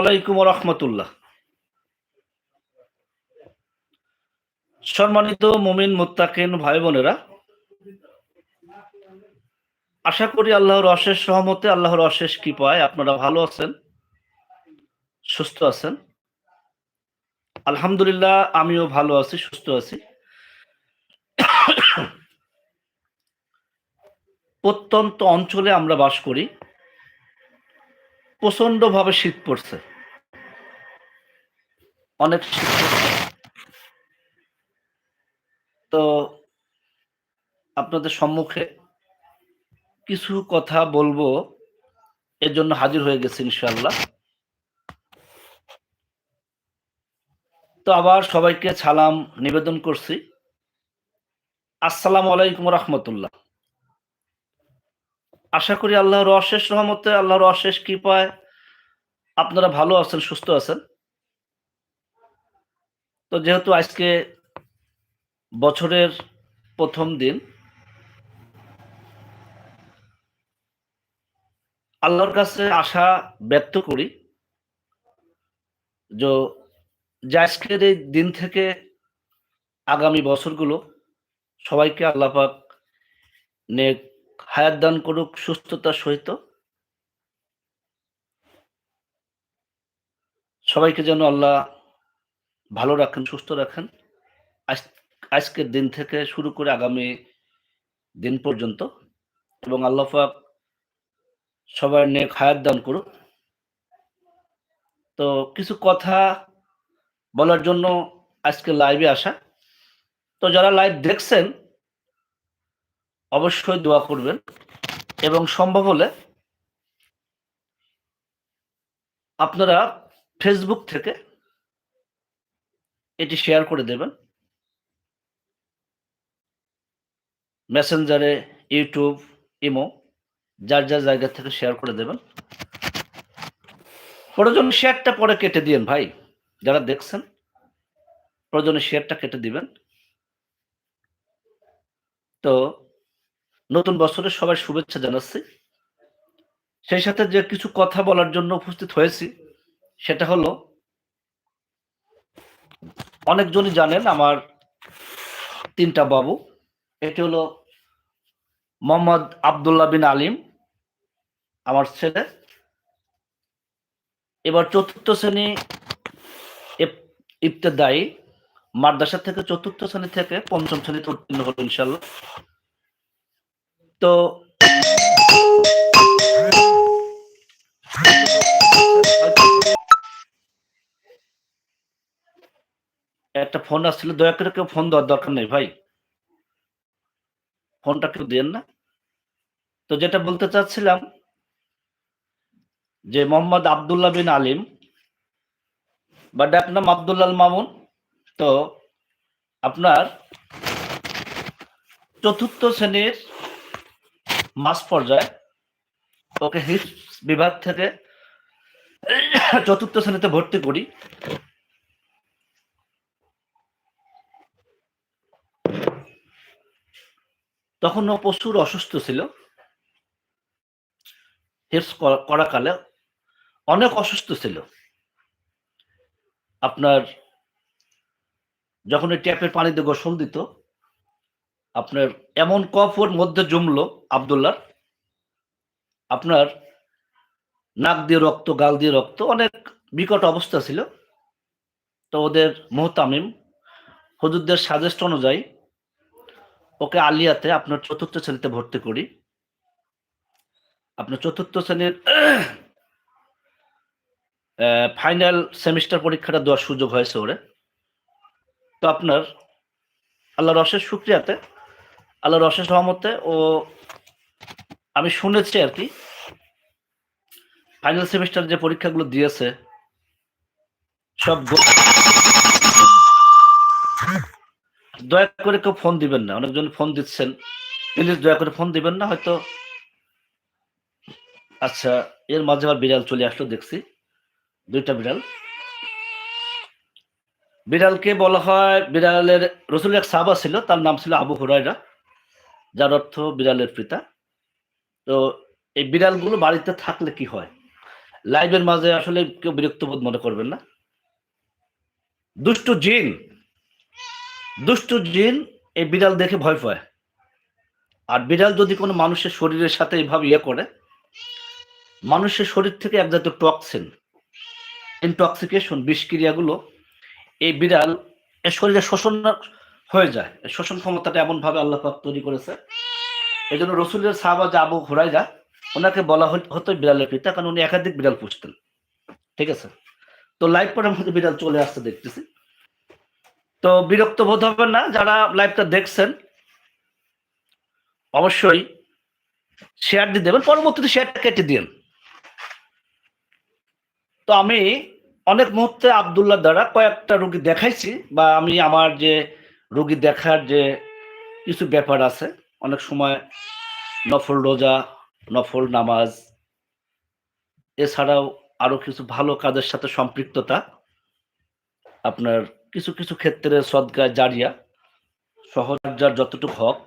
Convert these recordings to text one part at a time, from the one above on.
আলাইকুম রহমতুল্লাহ। সম্মানিত মুমিন মুত্তাকিন ভাই বোনেরা আশা করি আল্লাহর অশেষ সহমতে আল্লাহর অশেষ কৃপায় আপনারা ভালো আছেন, সুস্থ আছেন। আলহামদুলিল্লাহ, আমিও ভালো আছি, সুস্থ আছি। প্রত্যন্ত অঞ্চলে আমরা বাস করি। প্রচণ্ড ভাবে শীত পড়ছে। অনেক শীত তো আপনাদের সম্মুখে কিছু কথা বলব এর জন্য হাজির হয়ে গেছি ইনশাল্লাহ তো আবার সবাইকে সালাম নিবেদন করছি। আসসালামু আলাইকুম রহমতুল্লাহ। আশা করি আল্লাহর অশেষ রহমতে, আল্লাহর অশেষ কৃপায় আপনারা ভালো আছেন, সুস্থ আছেন। তো যেহেতু আজকে বছরের প্রথম দিন, আল্লাহর কাছে আশা ব্যক্ত করি যে আজকের এই দিন থেকে আগামী বছরগুলো সবাইকে আল্লাহ পাক নেক হায়াত দান করুক, সুস্থতার সহিত। সবাইকে যেন আল্লাহ ভালো রাখেন, সুস্থ রাখেন। আজ, আজকের দিন থেকে শুরু করে আগামী দিন পর্যন্ত। এবং আল্লাহ পাক সবার নেক হায়াত দান করুক। তো কিছু কথা বলার জন্য আজকে লাইভে আসা। তো যারা লাইভ দেখছেন অবশ্যই দোয়া করবেন এবং সম্ভব হলে আপনারা ফেসবুক থেকে এটি শেয়ার করে দেবেন। মেসেঞ্জারে, ইউটিউব, ইমো, যার যার জায়গা থেকে শেয়ার করে দেবেন। প্রয়োজন শেয়ারটা পরে কেটে দিয়েন ভাই, যারা দেখছেন, প্রয়োজনে শেয়ারটা কেটে দিবেন। তো নতুন বছরের সবাই শুভেচ্ছা জানাচ্ছি। সেই সাথে যে কিছু কথা বলার জন্য উপস্থিত হয়েছি, সেটা হলো, অনেকজনই জানেন আমার তিনটা বাবু। এটি হলো মোহাম্মদ আবদুল্লাহ বিন আলিম, আমার ছেলে। এবার চতুর্থ শ্রেণি ইবতেদায়ী, মাদ্রাসা থেকে চতুর্থ শ্রেণি থেকে পঞ্চম শ্রেণীতে উত্তীর্ণ হলো ইনশাল্লাহ তো একটা ফোন আসছিল, দয়া করে কেউ ফোন দেওয়ার দরকার নেই ভাই। ফোনটা কেউ দেন না। তো যেটা বলতে চাচ্ছিলাম, যে মোহাম্মদ আবদুল্লাহ বিন আলিম বা ডাক নাম আবদুল্লাল মামুন। তো আপনার চতুর্থ শ্রেণির মাস পর্যায়ে ওকে হিপস বিভাগ থেকে চতুর্থ শ্রেণীতে ভর্তি করি। তখন ও প্রচুর অসুস্থ ছিল। হিপস করাকালে অনেক অসুস্থ ছিল। আপনার যখন ওই ট্যাপের পানিতে গোসল দিত আপনার এমন কফ ওর মধ্যে জমলো আবদুল্লার আপনার নাক দিয়ে রক্ত, গাল দিয়ে রক্ত, অনেক বিকট অবস্থা ছিল। তো ওদের মোহতামিম হুজুরদের সাজেস্ট অনুযায়ী ওকে আলিয়াতে আপনার চতুর্থ শ্রেণীতে ভর্তি করি। আপনার চতুর্থ শ্রেণির ফাইনাল সেমিস্টার পরীক্ষাটা দেওয়ার সুযোগ হয়েছে ওরে। তো আপনার আল্লাহর অশেষ শুক্রিয়াতে আল্লাহর অশেষ রহমতে ও আমি শুনেছি আর কি ফাইনাল সেমিস্টার যে পরীক্ষাগুলো দিয়েছে, সব দয়া করে কেউ ফোন দিবেন না, অনেকজন ফোন দিচ্ছেন। প্লিজ দয়া করে ফোন দিবেন না, হয়তো আচ্ছা এর মাঝে আবার বিড়াল চলে আসলো, দেখছি। দুইটা বিড়াল। বিড়ালকে বলা হয়, বিড়ালের রসুল এক সাহাবা ছিল, তার নাম ছিল আবু হুরাইরা যার অর্থ বিড়ালের পিতা। তো এই বিড়ালগুলো বাড়িতে থাকলে কি হয়? লাইভের মাঝে আসলে কেউ বিরক্ত বোধ মনে করবেন না। দুষ্টু জিন দুষ্টু জিন এই বিড়াল দেখে ভয় পায়। আর বিড়াল যদি কোনো মানুষের শরীরের সাথে এইভাবে ইয়ে করে, মানুষের শরীর থেকে এক জাতীয় টক্সিন ইনটক্সিকেশন বিষক্রিয়াগুলো এই বিড়াল এর শরীরে শোষণ হয়ে যায়। শোষণ ক্ষমতাটা এমন ভাবে আল্লাহ পাক তৈরি করেছে। এই জন্য রসুলের সাহাবা যে আবু হুরাইরা ওনাকে বলা হত- বিড়ালের পিতা, কারণ উনি একাধিক বিড়াল পুষতেন। ঠিক আছে? তো লাইভ পরের মধ্যে বিড়াল চলে আসতে দেখতেছি। তো বিরক্ত বোধ হবেন না, যারা লাইভটা দেখছেন, অবশ্যই শেয়ার দিয়ে দেবেন। পরবর্তীতে শেয়ারটা কেটে দিন তো আমি অনেক মুহূর্তে আবদুল্লাহ দ্বারা কয়েকটা রুগী দেখাইছি, বা আমি আমার যে রোগী দেখার যে কিছু ব্যাপার আছে, অনেক সময় নফল রোজা, নফল নামাজ, এছাড়াও আরও কিছু ভালো কাজের সাথে সম্পৃক্ততা, আপনার কিছু কিছু ক্ষেত্রে সদগা জারিয়া, সহজার যতটুকু হক।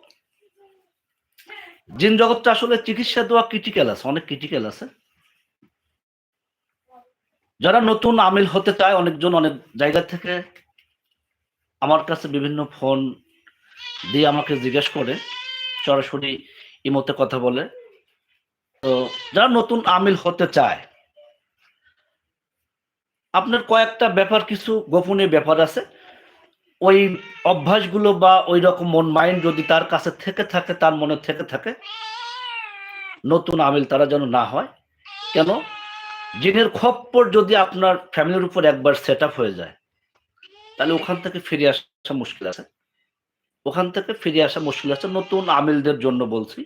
জিন জগৎটা আসলে চিকিৎসা দেওয়া ক্রিটিক্যাল আছে, অনেক ক্রিটিক্যাল আছে। যারা নতুন আমিল হতে চায়, অনেকজন অনেক জায়গা থেকে আমার কাছে বিভিন্ন ফোন দিয়ে আমাকে জিজ্ঞেস করে, সরাসরি ইমতে কথা বলে। তো যারা নতুন আমিল হতে চায়, আপনার কয়েকটা ব্যাপার কিছু গোপনীয় ব্যাপার আছে। ওই অভ্যাসগুলো বা ওই রকম মন মাইন্ড যদি তার কাছে থেকে থাকে, তার মনে থেকে থাকে, নতুন আমিল তারা যেন না হয়। কেন? জিনের খপ্পর যদি আপনার ফ্যামিলির উপর একবার সেট হয়ে যায় তাহলে ওখান থেকে ফিরে আসা মুশকিল আছে। ওখান থেকে ফিরে আসা মুশকিল আছে। নতুন আমিলদের জন্য বলছি।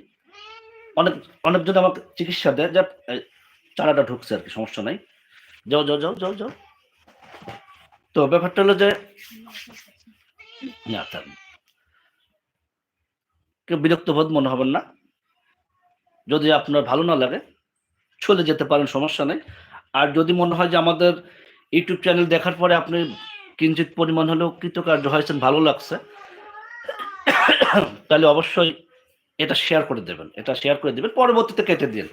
অনেক অনেকজন আমাকে চিকিৎসা দেয়। যা চারাটা ঢুকছে আর কি সমস্যা নাই। যাও যাও যাও যাও যাও। তো ব্যাপারটা হলো যে না, কেউ বিরক্ত বোধ মনে হবেন না। যদি আপনার ভালো না লাগে চলে যেতে পারেন সমস্যা নেই। আর যদি মনে হয় যে আমাদের ইউটিউব চ্যানেল দেখার পরে আপনি কিঞ্চিত পরিমাণ হলেও কৃতকার্য হয়েছেন ভালো লাগছে। তাহলে অবশ্যই এটা শেয়ার করে দেবেন, এটা শেয়ার করে দেবেন, পরবর্তীতে কেটে দিন।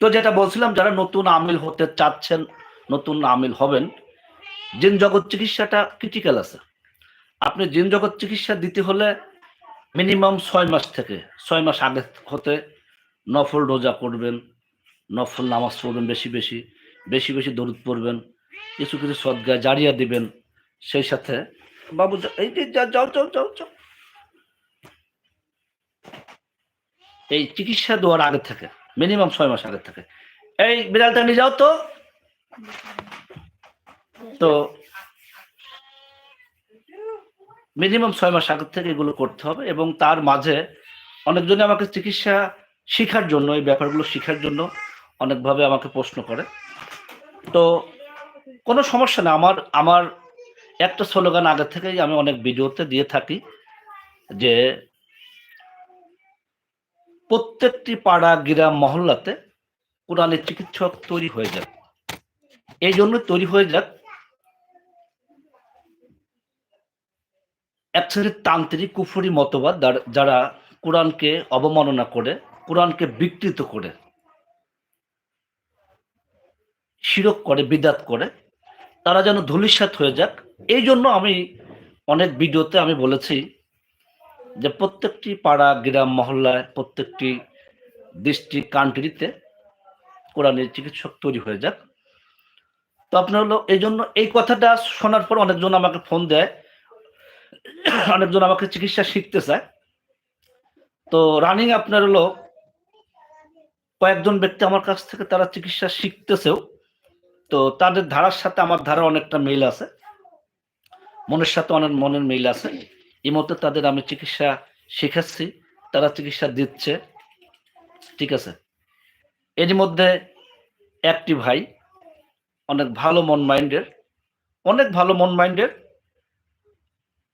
তো যেটা বলছিলাম, যারা নতুন আমিল হতে চাচ্ছেন, নতুন আমিল হবেন জিন জগৎ চিকিৎসাটা ক্রিটিক্যাল আছে। আপনি জিন জগৎ চিকিৎসা দিতে হলে মিনিমাম ছয় মাস থেকে, ছয় মাস আগে হতে নফল রোজা করবেন নফল নামাজ পড়বেন বেশি বেশি বেশি বেশি দরুদ পড়বেন, কিছু কিছু সদ্গা জারিয়া দিবেন সেই সাথে। বাবু, এই যে যাও যাও যাও যাও। এই চিকিৎসা দেওয়ার আগে থেকে মিনিমাম ছয় মাস আগে থেকে। এই বিড়ালটা নিয়ে যাও তো। তো মিনিমাম ছয় মাস আগে থেকে এগুলো করতে হবে এবং তার মাঝে অনেকজনে আমাকে চিকিৎসা শেখার জন্য, এই ব্যাপারগুলো শেখার জন্য অনেকভাবে আমাকে প্রশ্ন করে। তো কোনো সমস্যা না আমার আমার একটা স্লোগান আগে থেকেই আমি অনেক ভিডিওতে দিয়ে থাকি যে প্রত্যেকটি পাড়া, গ্রাম, মহল্লাতে কোরআনের চিকিৎসক তৈরি হয়ে যাক। এই জন্য তৈরি হয়ে যাক এক শ্রেণির তান্ত্রিক কুফুরি মতবাদ যার- কোরআনকে অবমাননা করে, কোরআনকে বিকৃত করে, শিরক করে, বিদাত করে, তারা যেন ধুলিসাত হয়ে যাক। এই জন্য আমি অনেক ভিডিওতে আমি বলেছি যে প্রত্যেকটি পাড়া, গ্রাম, মহল্লায়, প্রত্যেকটি ডিস্ট্রিক্ট কান্ট্রিতে কোরআনের চিকিৎসক তৈরি হয়ে যাক। তো আপনার হলো এই জন্য এই কথাটা শোনার পর অনেকজন আমাকে ফোন দেয়। অনেকজন আমাকে চিকিৎসা শিখতে চায়। তো রানিং আপনার হলো কয়েকজন ব্যক্তি আমার কাছ থেকে তারা চিকিৎসা শিখতেছেও। তো তাদের ধারার সাথে আমার ধারা অনেকটা মিল আছে। মনের সাথে অনেক মনের মিল আছে। এই মধ্যে তাদের আমি চিকিৎসা শিখাচ্ছি, তারা চিকিৎসা দিচ্ছে। ঠিক আছে? এর মধ্যে একটি ভাই, অনেক ভালো মন মাইন্ডের, অনেক ভালো মন মাইন্ডের।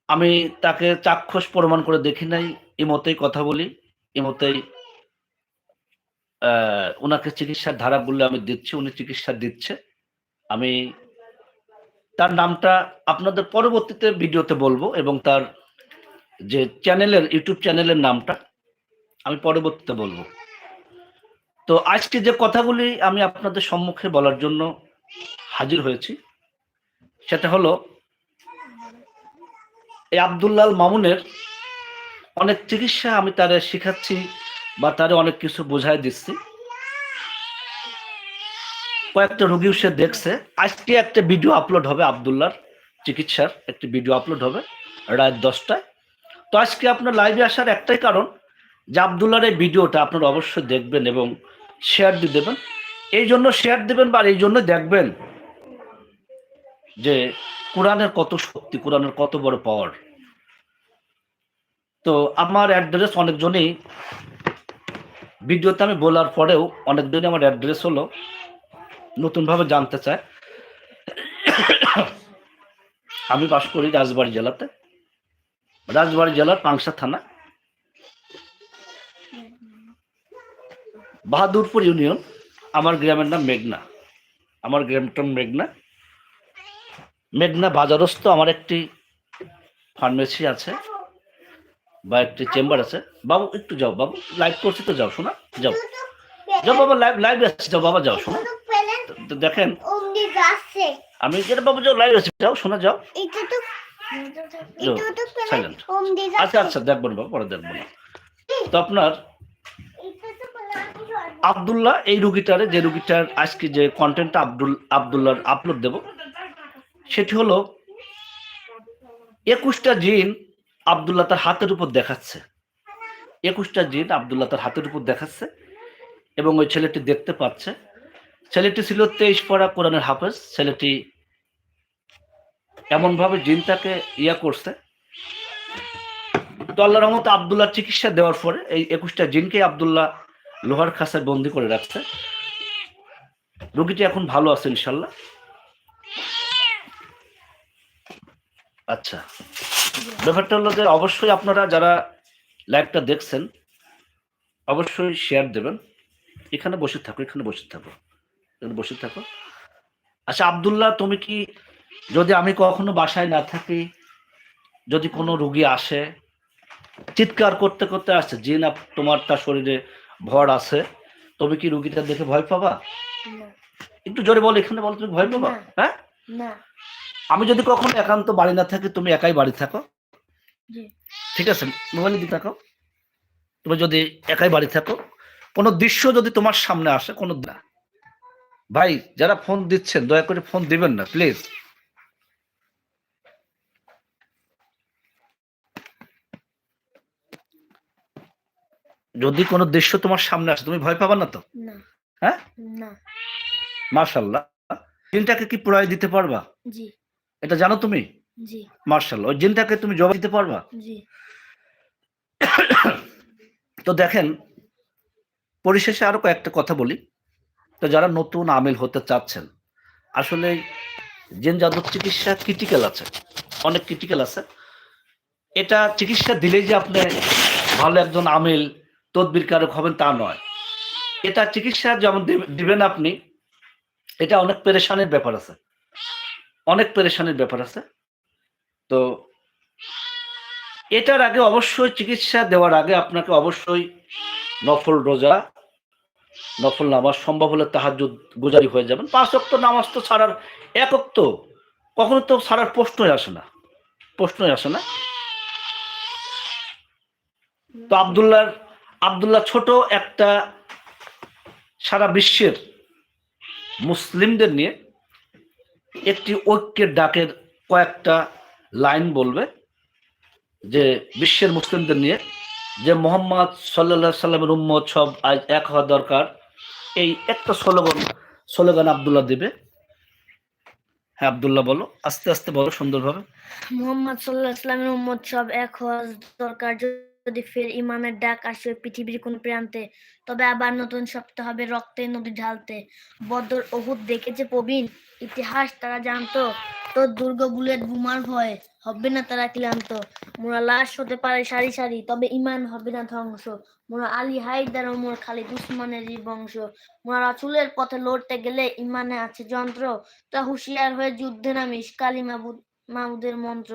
আমি তাকে চাক্ষুষ প্রমাণ করে দেখি নাই মতেই কথা বলি, এই মতেই ওনাকে চিকিৎসার ধারা বললে আমি দিচ্ছি, উনি চিকিৎসা দিচ্ছে। আমি তার নামটা আপনাদের পরবর্তীতে ভিডিওতে বলব এবং তার যে চ্যানেলের, ইউটিউব চ্যানেলের নামটা আমি পরবর্তীতে বলব। তো আজকে যে কথাগুলি আমি আপনাদের সম্মুখে বলার জন্য হাজির হয়েছি, সেটা হলো, এই আবদুল্লাল মামুনের অনেক চিকিৎসা আমি তারে শিখাচ্ছি বা তারে অনেক কিছু বোঝাই দিচ্ছি। কয়েকটা রুগীও সে দেখছে। আজকে একটা ভিডিও আপলোড হবে আবদুল্লার চিকিৎসার। একটি ভিডিও আপলোড হবে রাত দশটায়। তো আজকে আপনার লাইভে আসার একটাই কারণ যে আবদুল্লার এই ভিডিওটা আপনারা অবশ্যই দেখবেন এবং শেয়ার দিয়ে দেবেন। এই জন্য শেয়ার দেবেন বা এই জন্য দেখবেন যে কোরআনের কত শক্তি, কোরআনের কত বড় পাওয়ার তো আমার অ্যাড্রেস অনেকজনই ভিডিওতে আমি বলার পরেও অনেকজনই আমার অ্যাড্রেস হলো। নতুনভাবে জানতে চায়। আমি বাস করি রাজবাড়ি জেলাতে। রাজবাড়ি জেলার পাংশা থানা। বাহাদুরপুর ইউনিয়ন। আমার গ্রামের নাম মেঘনা। আমার গ্রামটা মেঘনা। মেঘনা বাজারস্থ আমার একটি ফার্মেসি আছে বা একটি চেম্বার আছে। বাবু, একটু যাও বাবু। লাইভ করছি তো যাও, শোনা? যাও। যাও বাবা, লাইভ লাইভ আসছে যাও বাবা, যাও, শোনা। তো- দেখেন। আমি যেটা বাবু যাও লাইভ আছে যাও শোনা যাও। আচ্ছা আচ্ছা দেখব না বাবু পরে দেখব না। তো আপনার আবদুল্লাহ এই রুগীটারে যে রুগীটার আজকে যে কন্টেন্টটা আব্দুল আবদুল্লাহর আপলোড দেব সেটি হলো একুশটা জিন আবদুল্লাহ তার হাতের উপর দেখাচ্ছে। একুশটা জিন আবদুল্লাহ তার হাতের উপর দেখাচ্ছে এবং ওই ছেলেটি দেখতে পাচ্ছে। ছেলেটি ছিল তেইশ পড়া কোরআনের হাফেজ। ছেলেটি এমনভাবে জিনটাকে ইয়া করছে। তো আল্লাহ রহমত আবদুল্লাহ চিকিৎসা দেওয়ার পরে এই একুশটা জিনকে আবদুল্লাহ লোহার খাসায় বন্দি করে রাখছে। রোগীটি এখন ভালো আছে ইনশাল্লাহ। আচ্ছা। ব্যাপারটা হলো যে অবশ্যই আপনারা যারা লাইভটা দেখছেন, অবশ্যই শেয়ার দেবেন। এখানে বসে থাকো, এখানে বসে থাকো। বসে থাকো। আচ্ছা আবদুল্লাহ তুমি কি যদি আমি কখনো বাসায় না থাকি যদি কোনো রুগী আসে চিৎকার করতে করতে আসছে যে না তোমার তার শরীরে ভর আছে তুমি কি রুগীটা দেখে ভয় পাবা? একটু জোরে বলো এখানে বলো তুমি ভয় পাবা? হ্যাঁ? না। আমি যদি কখনো একান্ত বাড়ি না থাকি তুমি একাই বাড়ি থাকো। ঠিক আছে মোবাইল দিকে থাকো তুমি যদি একাই বাড়ি থাকো কোনো দৃশ্য যদি তোমার সামনে আসে কোনো না ভাই যারা ফোন দিচ্ছেন দয়া করে ফোন দিবেন না প্লিজ। যদি কোনো দৃশ্য তোমার সামনে আসে তুমি ভয় পাবা না তো? হ্যাঁ? মার্শাল্লাহ জিনটাকে কি প্রয় দিতে পারবা? এটা জানো তুমি? মার্শাল্লাহ ওই জিনটাকে তুমি জবাব দিতে পারবা? তো দেখেন পরিশেষে আরও কয়েকটা কথা বলি। তো যারা নতুন আমিল হতে চাচ্ছেন, আসলে জেন জাদুর চিকিৎসা ক্রিটিক্যাল আছে, অনেক ক্রিটিক্যাল আছে। এটা চিকিৎসা দিলেই যে আপনি ভালো একজন আমিল, তদবির কারক হবেন তা নয়। এটা চিকিৎসা যেমন দিবে- দিবেন আপনি, এটা অনেক পেরেশানির ব্যাপার আছে। অনেক পেরেশানির ব্যাপার আছে। তো এটার আগে অবশ্যই চিকিৎসা দেওয়ার আগে আপনাকে অবশ্যই নফল রোজা নফল নামাজ সম্ভব হলে তাহার গুজারি হয়ে যাবেন। পাঁচ অক্ত নামাজ তো ছাড়ার এক অক্ত কখনো তো ছাড়ার প্রশ্নই আসে না। প্রশ্নই আসে না। তো আবদুল্লাহ আবদুল্লাহ ছোট একটা সারা বিশ্বের মুসলিমদের নিয়ে একটি ঐক্যের ডাকের কয়েকটা লাইন বলবে যে বিশ্বের মুসলিমদের নিয়ে যে মোহাম্মদ সাল্লাহ সাল্লামের উম্মত সব আজ এক হওয়া দরকার। এই একটা স্লোগান স্লোগান আবদুল্লাহ দিবে। হ্যাঁ আবদুল্লাহ বলো, আস্তে আস্তে বলো সুন্দরভাবে। মোহাম্মদ সাল্লাহ ইসলামের উম্মত সব এক হওয়া দরকার। যদি ফের ইমানের ডাক আসে পৃথিবীর কোন প্রান্তে, তবে আবার নতুন সপ্তাহ হবে রক্তে নদী ঢালতে। বদর ওহুদ দেখেছে প্রবীণ ইতিহাস, তারা জানতো, তোর দুর্গ বুলেট বোমার ভয়ে। হবে না তারা ক্লান্ত। মোরা লাশ হতে পারে সারি সারি, তবে ইমান হবে না ধ্বংস। মোরা আলী হায়দার মোর খালি দুশ্মনের বংশ। মোরা রাসুলের পথে লড়তে গেলে ইমানে আছে যন্ত্র। তা হুঁশিয়ার হয়ে যুদ্ধে নামিস, কালিমা মাহুদের মন্ত্র।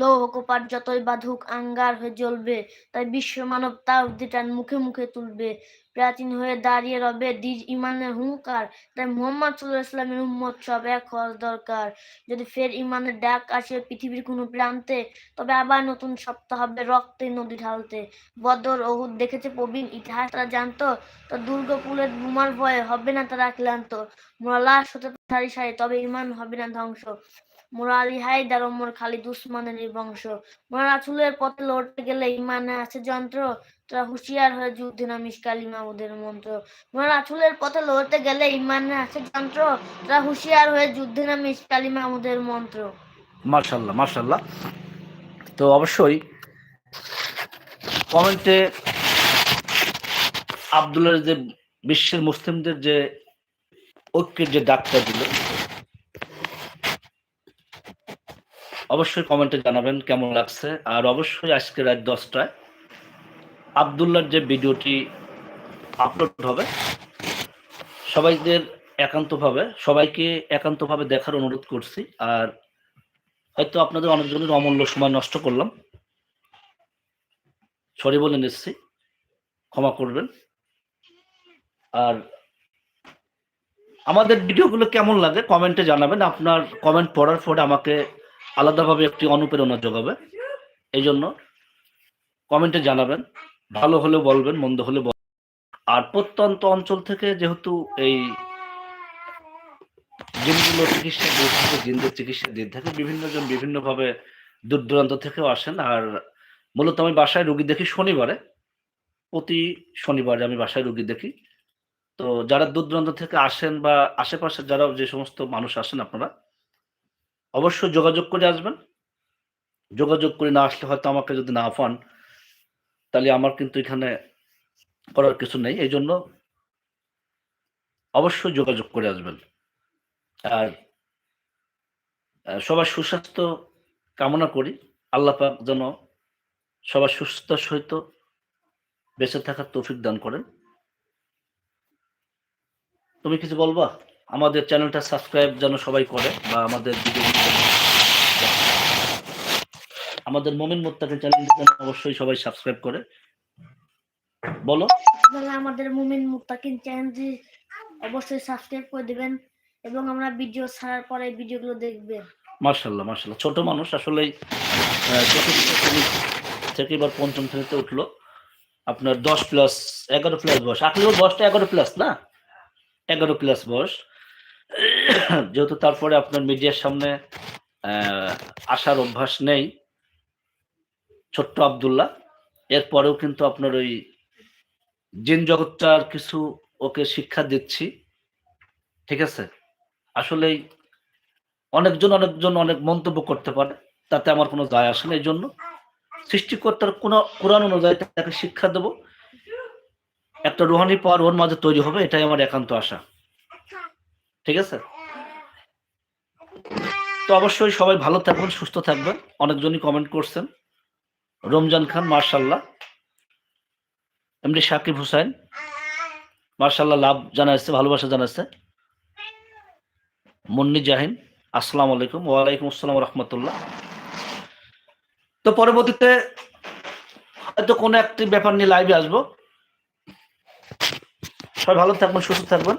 লৌহ কোপার যতই বাধুক আঙ্গার হয়ে জ্বলবে তাই বিশ্ব মানব তার দিটান মুখে মুখে তুলবে। প্রাচীন হয়ে দাঁড়িয়ে রবে দিজ ইমানের হুঙ্কার তাই মোহাম্মদ সাল্লাহ ইসলামের উম্মত সব এক হওয়ার দরকার। যদি ফের ইমানের ডাক আসে পৃথিবীর কোনো প্রান্তে তবে আবার নতুন সপ্তাহ হবে রক্তে নদী ঢালতে। বদর ওহুদ দেখেছে প্রবীণ ইতিহাস তারা জানতো তো দুর্গপুরের বোমার ভয়ে হবে না তারা ক্লান্ত মোরা লাশ হতে সারি সারি তবে ইমান হবে না ধ্বংস। মোরা আলী হায়দার ওমর খালিদ উসমানের বংশ মোরা পথে লড়তে গেলে ইমানে আছে যন্ত্র, তোরা হুঁশিয়ার হয়ে যুদ্ধে নামিস কালিমা ওদের মন্ত্র। মোরা পথে লড়তে গেলে ইমানে আছে যন্ত্র, তোরা হুঁশিয়ার হয়ে যুদ্ধে নামিস কালিমা ওদের মন্ত্র। মার্শাল্লাহ মার্শাল্লাহ তো অবশ্যই কমেন্টে আবদুল্লার যে বিশ্বের মুসলিমদের যে ঐক্যের যে ডাক্তার দিল অবশ্যই কমেন্টে জানাবেন কেমন লাগছে। আর অবশ্যই আজকে রাত দশটায় আবদুল্লার যে ভিডিওটি আপলোড হবে, সবাইদের একান্তভাবে, সবাইকে একান্তভাবে দেখার অনুরোধ করছি। আর হয়তো আপনাদের অনেকজনের অমূল্য সময় নষ্ট করলাম। সরি বলে নিচ্ছি, ক্ষমা করবেন। আর আমাদের ভিডিওগুলো কেমন লাগে কমেন্টে জানাবেন। আপনার কমেন্ট পড়ার পরে আমাকে আলাদাভাবে একটি অনুপ্রেরণা যোগাবে। এই জন্য কমেন্টে জানাবেন, ভালো হলে বলবেন, মন্দ হলে আর প্রত্যন্ত অঞ্চল থেকে যেহেতু এই জিনগুলো চিকিৎসা দিয়ে থাকে জিনদের চিকিৎসা দিয়ে থাকে বিভিন্ন জন বিভিন্নভাবে দূর দূরান্ত থেকেও আসেন। আর মূলত আমি বাসায় রুগী দেখি শনিবারে, প্রতি শনিবারে আমি বাসায় রুগী দেখি। তো যারা দূর দূরান্ত থেকে আসেন বা আশেপাশে যারা যে সমস্ত মানুষ আসেন আপনারা অবশ্যই যোগাযোগ করে আসবেন। যোগাযোগ করে না আসলে হয়তো আমাকে যদি না পান, তাহলে আমার কিন্তু এখানে করার কিছু নেই। এই জন্য অবশ্যই যোগাযোগ করে আসবেন। আর সবার সুস্বাস্থ্য কামনা করি। আল্লাহ পাক যেন সবার সুস্থতার সহিত বেঁচে থাকার তৌফিক দান করেন। তুমি কিছু বলবা? আমাদের চ্যানেলটা সাবস্ক্রাইব যেন সবাই করে বা আমাদের আমাদের মোমিন মোত্তাকে চ্যানেলটা যেন অবশ্যই সবাই সাবস্ক্রাইব করে। বলো। আপনারা আমাদের মুমিন মুত্তাকিন চ্যানেলটি অবশ্যই সাবস্ক্রাইব করে দিবেন এবং আমরা ভিডিও ছাড়ার পরে ভিডিওগুলো দেখবেন। মার্শাল্লাহ মার্শাল্লাহ ছোট মানুষ আসলেই আহ, থেকে এবার পঞ্চম শ্রেণীতে উঠল। আপনার দশ প্লাস এগারো প্লাস বয়স। আসলেও বয়সটা এগারো প্লাস না? এগারো প্লাস বয়স। যেহেতু তারপরে আপনার মিডিয়ার সামনে আসার অভ্যাস নেই, ছোট্ট আবদুল্লাহ। এরপরেও কিন্তু আপনার ওই জিন জগৎটার কিছু ওকে শিক্ষা দিচ্ছি। ঠিক আছে? আসলেই অনেকজন অনেকজন অনেক মন্তব্য করতে পারে, তাতে আমার কোনো যায় আসে না এই জন্য সৃষ্টিকর্তার কোন কোরআন অনুযায়ী তাকে শিক্ষা দেব। একটা রোহানি পাওয়ার ওর মাঝে তৈরি হবে, এটাই আমার একান্ত আশা। ঠিক আছে? তো অবশ্যই সবাই ভালো থাকবেন, সুস্থ থাকবেন। অনেকজনই কমেন্ট করছেন। রমজান খান মার্শাল্লাহ এমনি সাকিব হুসাইন মার্শাল্লাহ লাভ জানাচ্ছে ভালোবাসা জানাচ্ছে মুন্নি জাহিন, আসসালামু আলাইকুম। ওয়ালাইকুম আসসালাম রহমতুল্লাহ। তো পরবর্তীতে হয়তো কোনো একটি ব্যাপার নিয়ে লাইভে আসব। সবাই ভালো থাকবেন, সুস্থ থাকবেন।